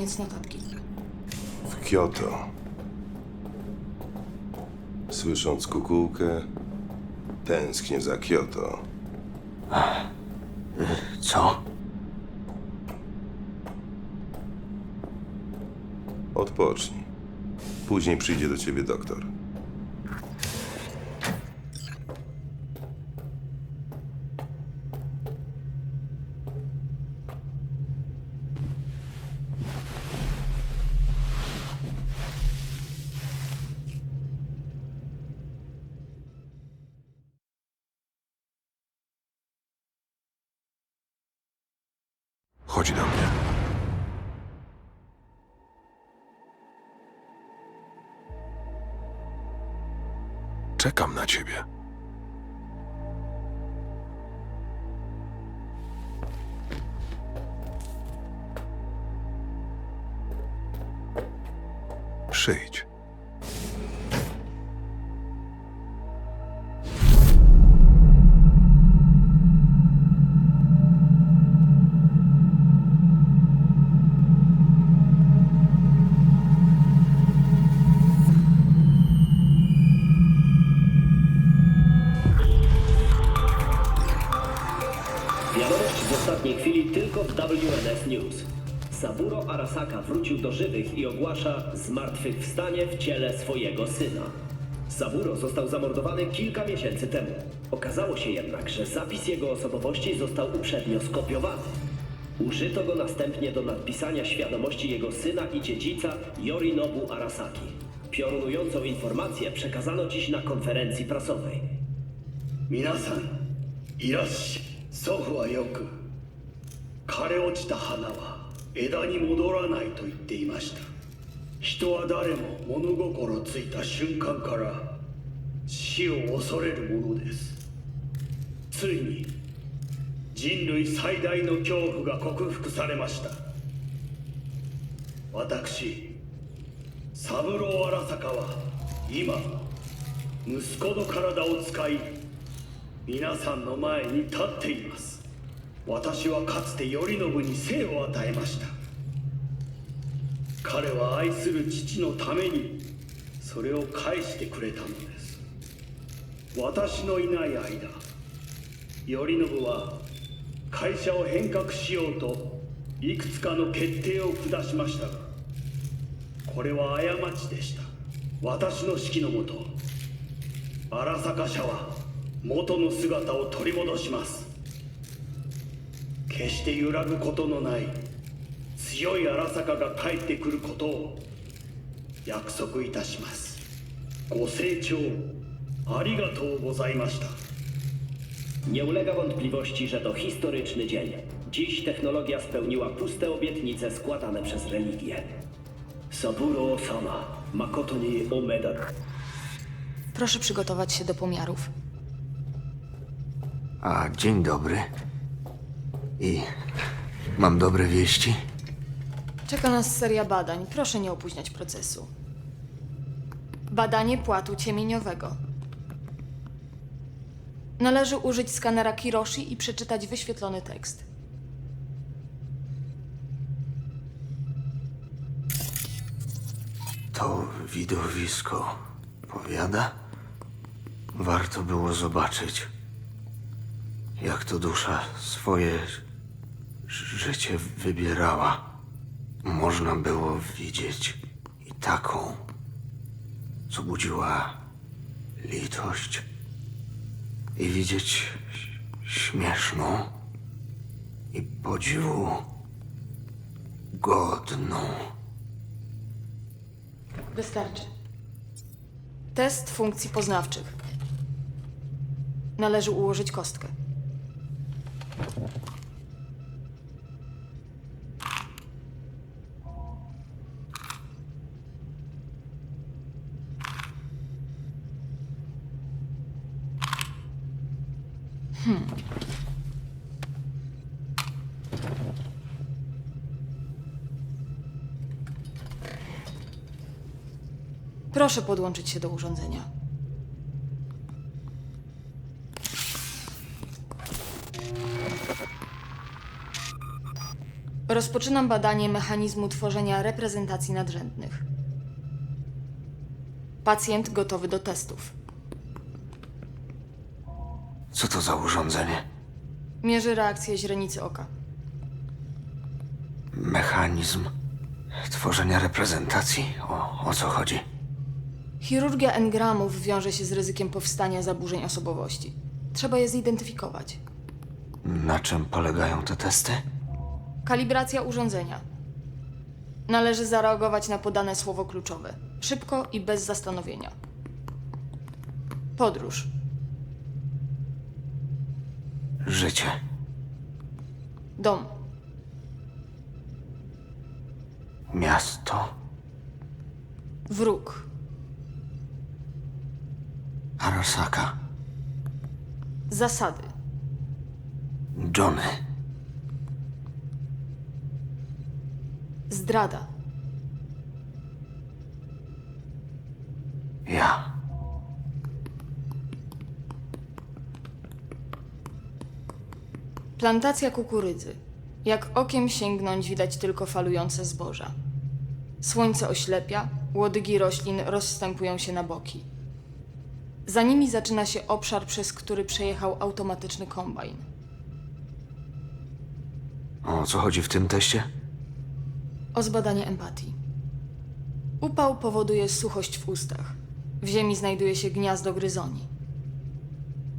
Koniec notatki. W Kyoto. Słysząc kukułkę, tęsknię za Kyoto. Co? Odpocznij. Później przyjdzie do ciebie doktor. Przyjdź. i ogłasza zmartwychwstanie w ciele swojego syna. Saburo został zamordowany kilka miesięcy temu. Okazało się jednak, że zapis jego osobowości został uprzednio skopiowany. Użyto go następnie do nadpisania świadomości jego syna i dziedzica Yorinobu Arasaki. Piorunującą informację przekazano dziś na konferencji prasowej. 皆さんいらっしゃい祖父はよく枯れ落ちた花は枝に戻らないと言っていました 人は誰も物心ついた瞬間から死を恐れるものです。ついに人類最大の恐怖が克服されました。私三郎荒坂は今息子の体を使い皆さんの前に立っています。私はかつて頼信に生を与えました。彼は愛する父のためにそれを返してくれたのです。私のいない間頼信は会社を変革しようといくつかの決定を下しましたがこれは過ちでした。私の指揮のもと荒坂社は元の姿を取り戻します。決して揺らぐことのない強い荒坂が帰ってくることを約束いたしますご清聴ありがとうございました Nie ulega wątpliwości, że to historyczny dzień. Dziś technologia spełniła puste obietnice składane przez religię. Saburo Sama, Makoto ni Omeda. Proszę przygotować się do pomiarów. A dzień dobry. I mam dobre wieści. Czeka nas seria badań. Proszę nie opóźniać procesu. Badanie płatu ciemieniowego. Należy użyć skanera Kiroshi i przeczytać wyświetlony tekst. To widowisko powiada? Warto było zobaczyć, jak to dusza swoje życie wybierała. Można było widzieć i taką, co budziła litość, i widzieć śmieszną i podziwu godną. Wystarczy. Test funkcji poznawczych. Należy ułożyć kostkę. Proszę podłączyć się do urządzenia. Rozpoczynam badanie mechanizmu tworzenia reprezentacji nadrzędnych. Pacjent gotowy do testów. Co to za urządzenie? Mierzy reakcję źrenicy oka. Mechanizm tworzenia reprezentacji? O, o co chodzi? Chirurgia engramów wiąże się z ryzykiem powstania zaburzeń osobowości. Trzeba je zidentyfikować. Na czym polegają te testy? Kalibracja urządzenia. Należy zareagować na podane słowo kluczowe. Szybko i bez zastanowienia. Podróż. Życie. Dom. Miasto. Wróg. Arasaka. Zasady. Johnny. Zdrada. Ja. Plantacja kukurydzy. Jak okiem sięgnąć widać tylko falujące zboża. Słońce oślepia, łodygi roślin rozstępują się na boki. Za nimi zaczyna się obszar, przez który przejechał automatyczny kombajn. O co chodzi w tym teście? O zbadanie empatii. Upał powoduje suchość w ustach. W ziemi znajduje się gniazdo gryzoni.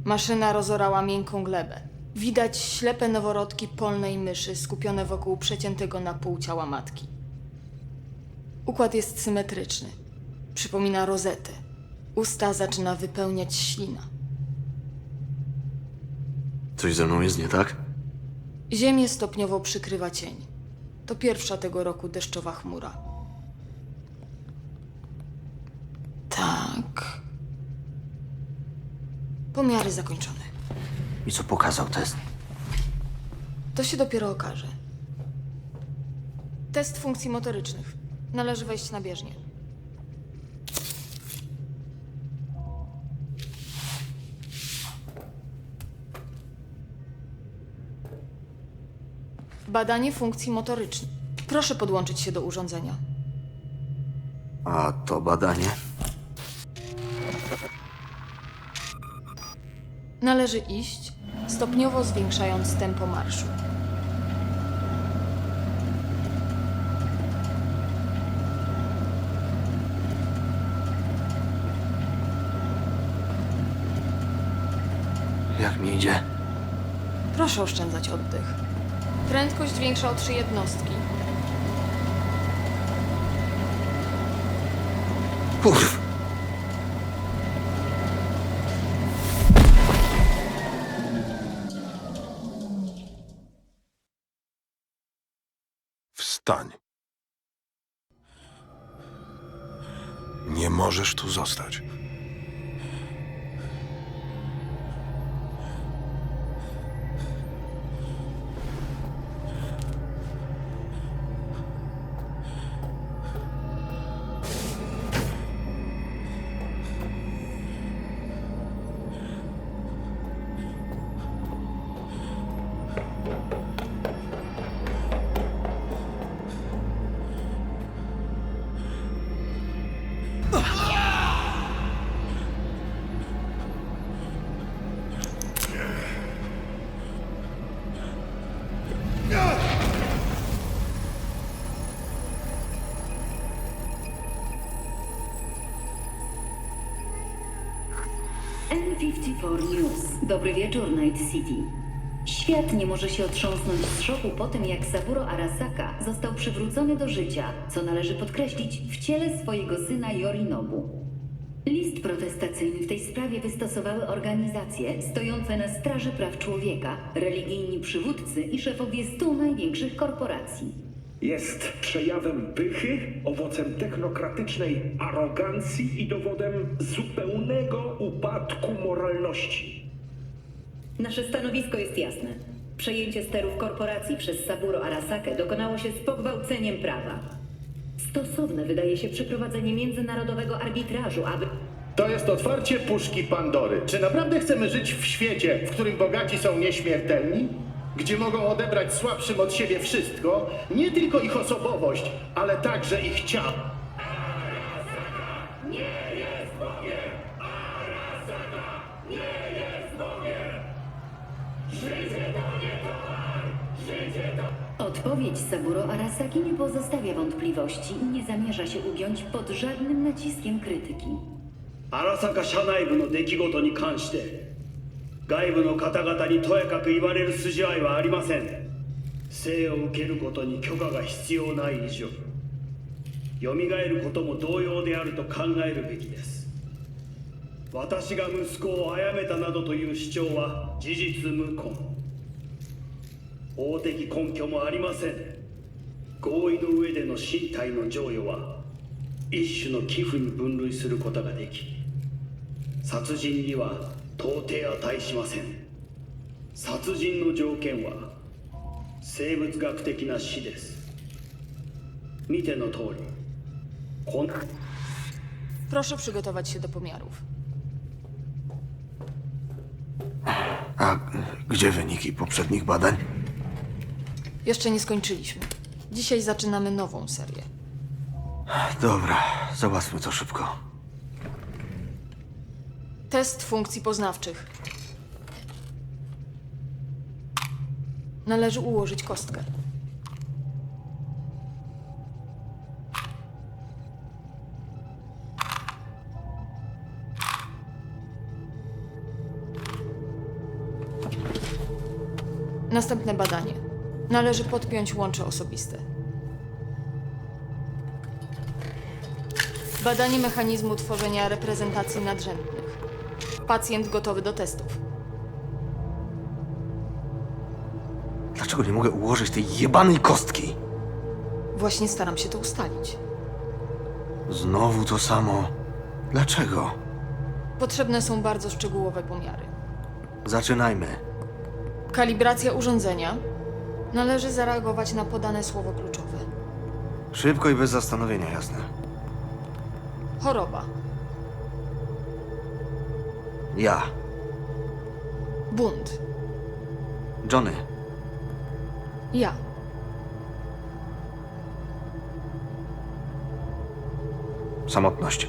Maszyna rozorała miękką glebę. Widać ślepe noworodki polnej myszy skupione wokół przeciętego na pół ciała matki. Układ jest symetryczny. Przypomina rozetę. Usta zaczyna wypełniać ślina. Coś ze mną jest nie tak? Ziemię stopniowo przykrywa cień. To pierwsza tego roku deszczowa chmura. Tak. Pomiary zakończone. I co pokazał test? To się dopiero okaże. Test funkcji motorycznych. Należy wejść na bieżnię. Badanie funkcji motorycznych. Proszę podłączyć się do urządzenia. A to badanie? Należy iść, stopniowo zwiększając tempo marszu. Jak mi idzie? Proszę oszczędzać oddech. Prędkość większa o trzy jednostki. Kurw! N54 News. Dobry wieczór, Night City. Świat nie może się otrząsnąć z szoku po tym, jak Saburo Arasaka został przywrócony do życia, co należy podkreślić w ciele swojego syna Yorinobu. List protestacyjny w tej sprawie wystosowały organizacje stojące na straży praw człowieka, religijni przywódcy i szefowie stu największych korporacji. Jest przejawem pychy, owocem technokratycznej arogancji i dowodem zupełnego upadku moralności. Nasze stanowisko jest jasne. Przejęcie sterów korporacji przez Saburo Arasakę dokonało się z pogwałceniem prawa. Stosowne wydaje się przeprowadzenie międzynarodowego arbitrażu, aby... To jest otwarcie puszki Pandory. Czy naprawdę chcemy żyć w świecie, w którym bogaci są nieśmiertelni? gdzie mogą odebrać słabszym od siebie wszystko, nie tylko ich osobowość, ale także ich ciało. Odpowiedź Saburo Arasaki nie pozostawia wątpliwości i nie zamierza się ugiąć pod żadnym naciskiem krytyki. 荒坂社内部の出来事に関して外部の方々にとやかく言われる筋合いはありません生を受けることに許可が必要ない以上蘇ることも同様であると考えるべきです私が息子を殺めたなどという主張は事実無根法的根拠もありません合意の上での身体の贈与は一種の寄付に分類することができ殺人には到底値しません殺人の条件は生物学的な死です見ての通りこん Proszę przygotować się do pomiarów. A gdzie wyniki poprzednich badań? Jeszcze nie skończyliśmy. Dzisiaj zaczynamy nową serię. Dobra, załatwmy to szybko. Test funkcji poznawczych. Należy ułożyć kostkę. Następne badanie. Należy podpiąć łącze osobiste. Badanie mechanizmu tworzenia reprezentacji nadrzędnych. Pacjent gotowy do testów. Dlaczego nie mogę ułożyć tej jebanej kostki? Właśnie staram się to ustalić. Znowu to samo. Dlaczego? Potrzebne są bardzo szczegółowe pomiary. Zaczynajmy. Kalibracja urządzenia. Należy zareagować na podane słowo kluczowe. Szybko i bez zastanowienia, jasne. Choroba. Ja, Bunt. Johnny, Ja. samotność.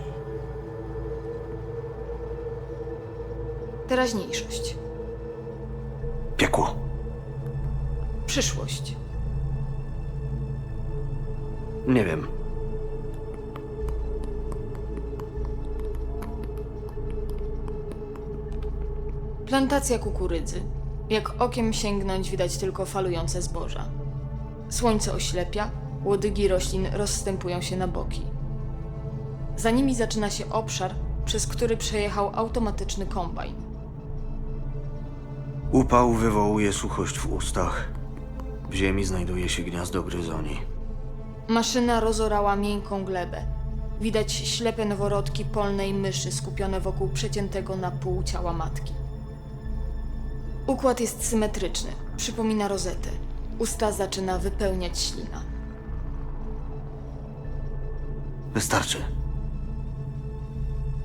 Teraźniejszość. Piekło. Przyszłość. Nie wiem. Plantacja kukurydzy. Jak okiem sięgnąć widać tylko falujące zboża. Słońce oślepia, łodygi roślin rozstępują się na boki. Za nimi zaczyna się obszar, przez który przejechał automatyczny kombajn. Upał wywołuje suchość w ustach. W ziemi znajduje się gniazdo gryzoni. Maszyna rozorała miękką glebę. Widać ślepe noworodki polnej myszy skupione wokół przeciętego na pół ciała matki. Układ jest symetryczny, przypomina rozetę. Usta zaczyna wypełniać ślina. Wystarczy.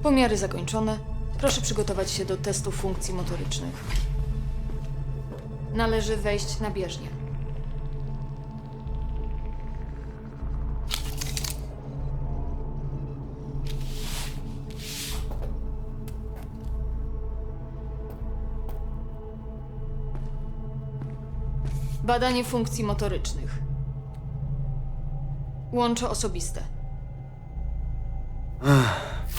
Pomiary zakończone. Proszę przygotować się do testu funkcji motorycznych. Należy wejść na bieżnię. Badanie funkcji motorycznych. Łącze osobiste.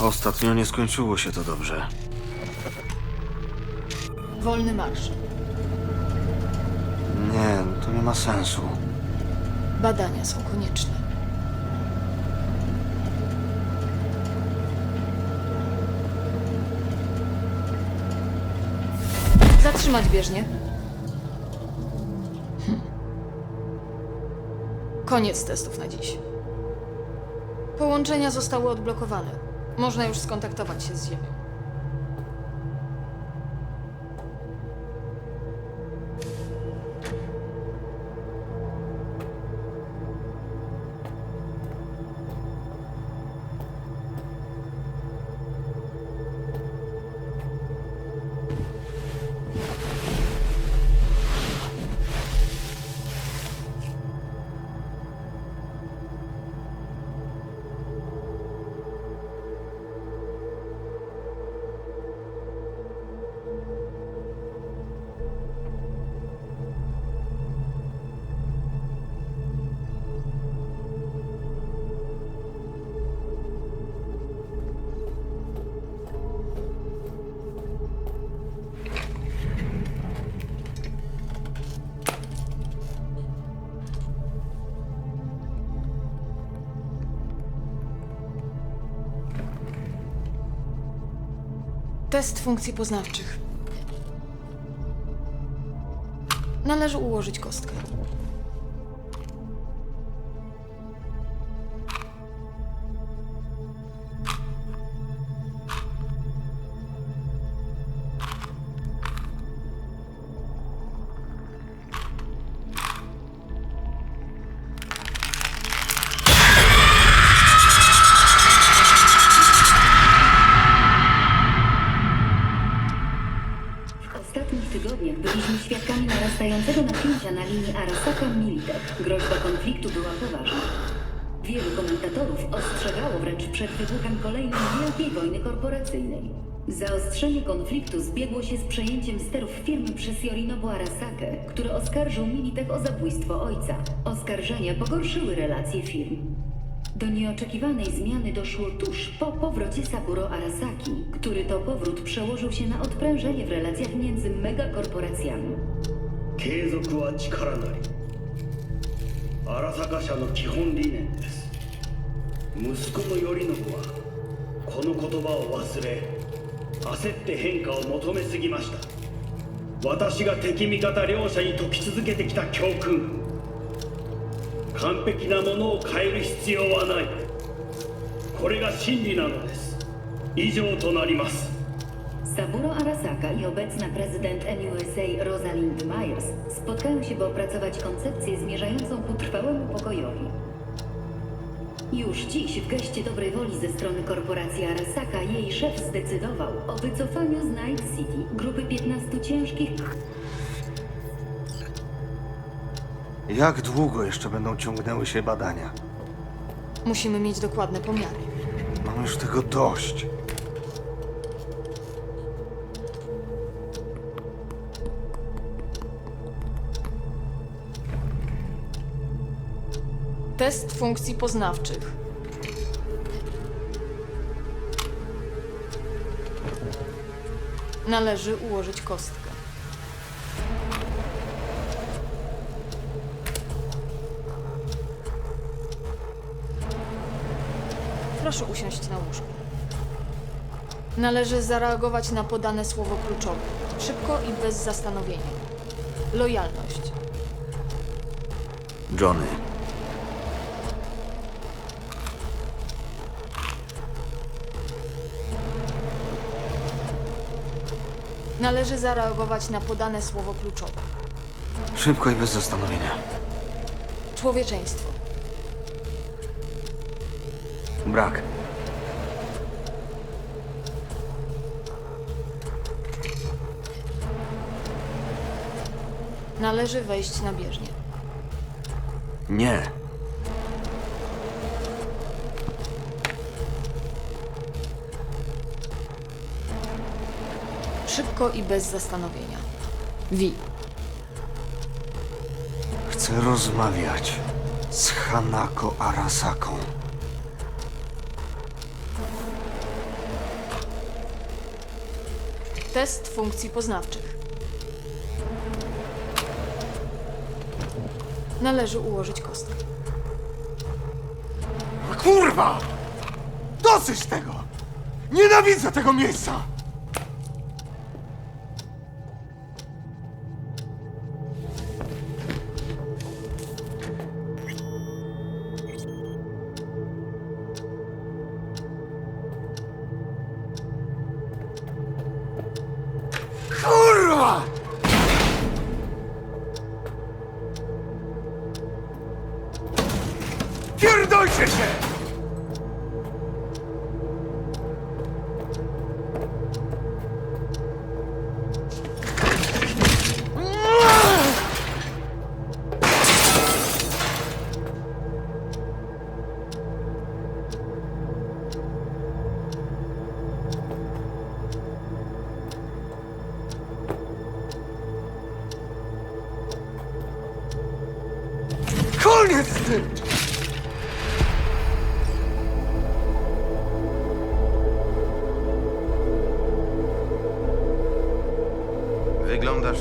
Ostatnio nie skończyło się to dobrze. Wolny marsz. Nie, to nie ma sensu. Badania są konieczne. Zatrzymać bieżnię. Koniec testów na dziś. Połączenia zostały odblokowane. Można już skontaktować się z Ziemią. Test funkcji poznawczych. Należy ułożyć kostkę. przed wybuchem kolejnej wielkiej wojny korporacyjnej. Zaostrzenie konfliktu zbiegło się z przejęciem sterów firmy przez Yorinobu Arasakę, który oskarżył Militech o zabójstwo ojca. Oskarżenia pogorszyły relacje firm. Do nieoczekiwanej zmiany doszło tuż po powrocie Saburo Arasaki, który to powrót przełożył się na odprężenie w relacjach między megakorporacjami. 継続は力なり荒坂社の基本理念です 息子の頼信はこの言葉を忘れ焦って変化を求めすぎました私が敵味方両者に解き続けてきた教訓完璧なものを変える必要はないこれが真理なのです以上となります Saburo Arasaka i obecna prezydent NUSA Rosalind Myers spotkają się, by opracować koncepcję zmierzającą ku trwałemu pokojowi. Już dziś w geście dobrej woli ze strony korporacji Arasaka jej szef zdecydował o wycofaniu z Night City grupy 15 ciężkich Jak długo jeszcze będą ciągnęły się badania? Musimy mieć dokładne pomiary. Mam już tego dość. Test funkcji poznawczych. Należy ułożyć kostkę. Proszę usiąść na łóżku. Należy zareagować na podane słowo kluczowe. Szybko i bez zastanowienia. Lojalność. Johnny. Należy zareagować na podane słowo kluczowe. Szybko i bez zastanowienia. Człowieczeństwo. Brak. Należy wejść na bieżnię. Nie. Szybko i bez zastanowienia. Wi. Chcę rozmawiać z Hanako Arasaką. Test funkcji poznawczych. Należy ułożyć kostkę. Kurwa! Dosyć tego! Nienawidzę tego miejsca!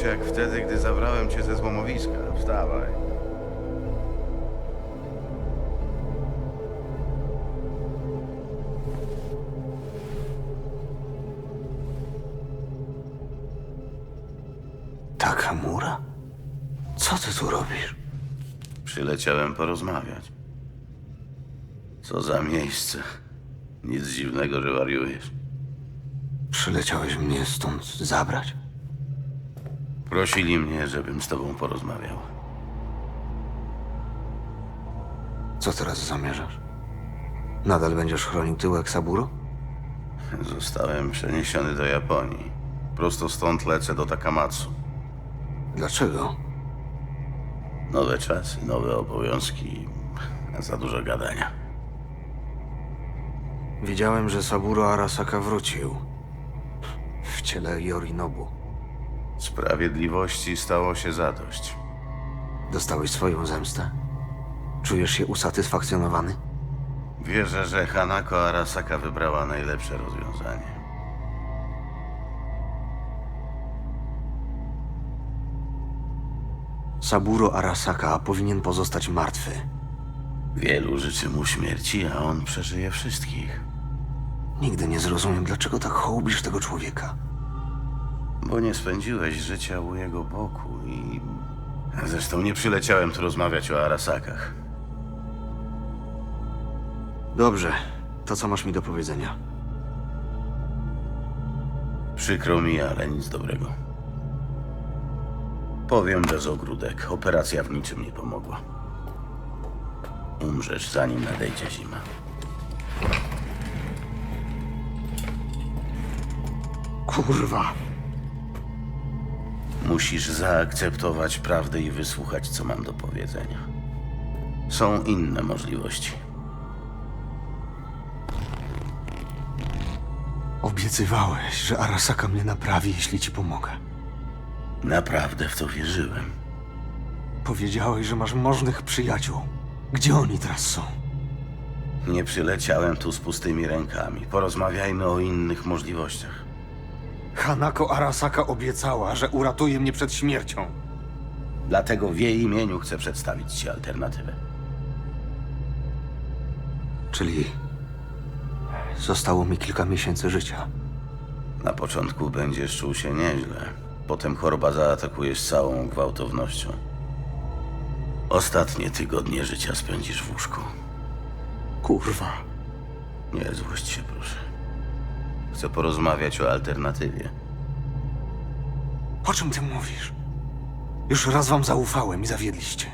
jak wtedy, gdy zabrałem cię ze złomowiska. Wstawaj. Taka mura? Co ty tu robisz? Przyleciałem porozmawiać. Co za miejsce. Nic dziwnego, że wariujesz. Przyleciałeś mnie stąd zabrać? Prosili mnie, żebym z tobą porozmawiał. Co teraz zamierzasz? Nadal będziesz chronił tyłek Saburo? Zostałem przeniesiony do Japonii. Prosto stąd lecę do Takamatsu. Dlaczego? Nowe czasy, nowe obowiązki, za dużo gadania. Wiedziałem, że Saburo Arasaka wrócił. W ciele Yorinobu. Sprawiedliwości stało się zadość. Dostałeś swoją zemstę? Czujesz się usatysfakcjonowany? Wierzę, że Hanako Arasaka wybrała najlepsze rozwiązanie. Saburo Arasaka powinien pozostać martwy. Wielu życzy mu śmierci, a on przeżyje wszystkich. Nigdy nie zrozumiem, dlaczego tak hołbisz tego człowieka. Bo nie spędziłeś życia u jego boku i... Zresztą nie przyleciałem tu rozmawiać o Arasakach. Dobrze, to co masz mi do powiedzenia? Przykro mi, ale nic dobrego. Powiem bez ogródek. Operacja w niczym nie pomogła. Umrzesz, zanim nadejdzie zima. Kurwa! Musisz zaakceptować prawdę i wysłuchać, co mam do powiedzenia. Są inne możliwości. Obiecywałeś, że Arasaka mnie naprawi, jeśli ci pomogę. Naprawdę w to wierzyłem. Powiedziałeś, że masz możnych przyjaciół. Gdzie oni teraz są? Nie przyleciałem tu z pustymi rękami. Porozmawiajmy o innych możliwościach. Hanako Arasaka obiecała, że uratuje mnie przed śmiercią. Dlatego w jej imieniu chcę przedstawić ci alternatywę. Czyli zostało mi kilka miesięcy życia. Na początku będziesz czuł się nieźle. Potem choroba zaatakuje z całą gwałtownością. Ostatnie tygodnie życia spędzisz w łóżku. Kurwa. Nie złość się, proszę. Chcę porozmawiać o alternatywie. O czym ty mówisz? Już raz wam zaufałem i zawiedliście.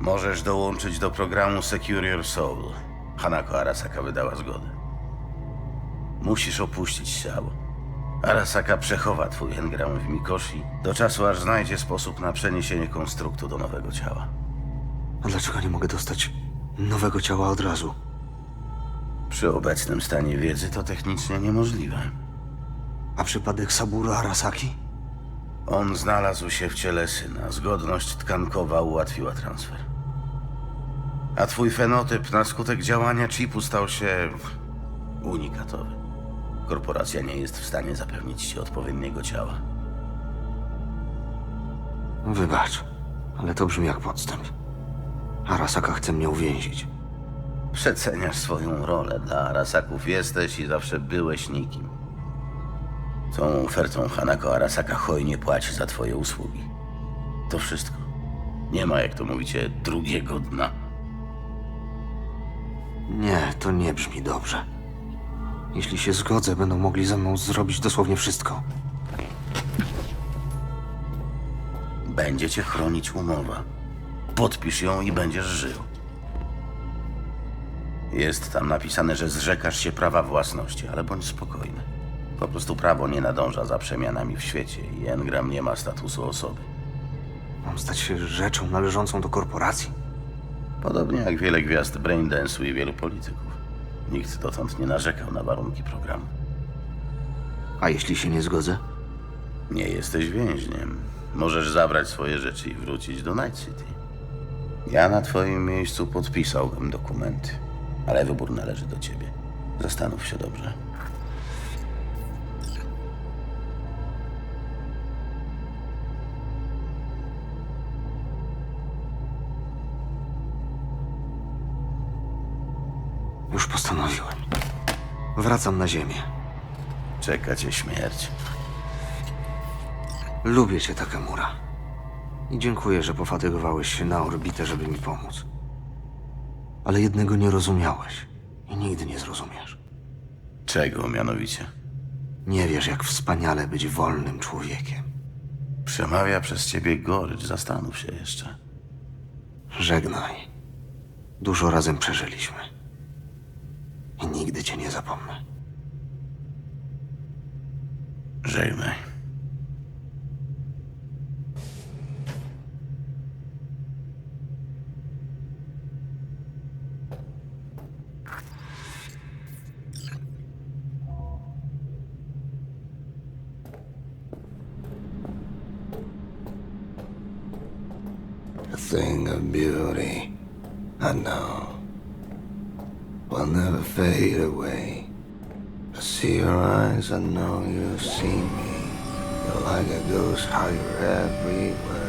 Możesz dołączyć do programu Secure Your Soul. Hanako Arasaka wydała zgodę. Musisz opuścić ciało. Arasaka przechowa twój engram w Mikoshi do czasu, aż znajdzie sposób na przeniesienie konstruktu do nowego ciała. A dlaczego nie mogę dostać nowego ciała od razu? Przy obecnym stanie wiedzy to technicznie niemożliwe. A przypadek Saburo Arasaki? On znalazł się w ciele syna. Zgodność tkankowa ułatwiła transfer. A twój fenotyp na skutek działania chipu stał się unikatowy. Korporacja nie jest w stanie zapewnić ci odpowiedniego ciała. Wybacz, ale to brzmi jak podstęp. Arasaka chce mnie uwięzić. Przeceniasz swoją rolę. Dla Arasaków jesteś i zawsze byłeś nikim. Tą ofertą Hanako Arasaka hojnie płaci za twoje usługi. To wszystko. Nie ma, jak to mówicie, drugiego dna. Nie, to nie brzmi dobrze. Jeśli się zgodzę, będą mogli ze mną zrobić dosłownie wszystko. Będzie cię chronić umowa. Podpisz ją i będziesz żył. Jest tam napisane, że zrzekasz się prawa własności, ale bądź spokojny. Po prostu prawo nie nadąża za przemianami w świecie i Engram nie ma statusu osoby. Mam stać się rzeczą należącą do korporacji. Podobnie jak wiele gwiazd braindance'u i wielu polityków. Nikt dotąd nie narzekał na warunki programu. A jeśli się nie zgodzę? Nie jesteś więźniem. Możesz zabrać swoje rzeczy i wrócić do Night City. Ja na twoim miejscu podpisałbym dokumenty, ale wybór należy do ciebie. Zastanów się dobrze. Już postanowiłem. Wracam na ziemię. Czeka cię śmierć. Lubię cię, Takemura. I dziękuję, że pofatygowałeś się na orbitę, żeby mi pomóc. Ale jednego nie rozumiałeś i nigdy nie zrozumiesz. Czego mianowicie? Nie wiesz, jak wspaniale być wolnym człowiekiem. Przemawia przez ciebie gorycz, zastanów się jeszcze. Żegnaj. Dużo razem przeżyliśmy. I nigdy cię nie zapomnę. Żegnaj. A thing of beauty, I know, will never fade away. I see your eyes, I know you see me. You're like a ghost, how you're everywhere.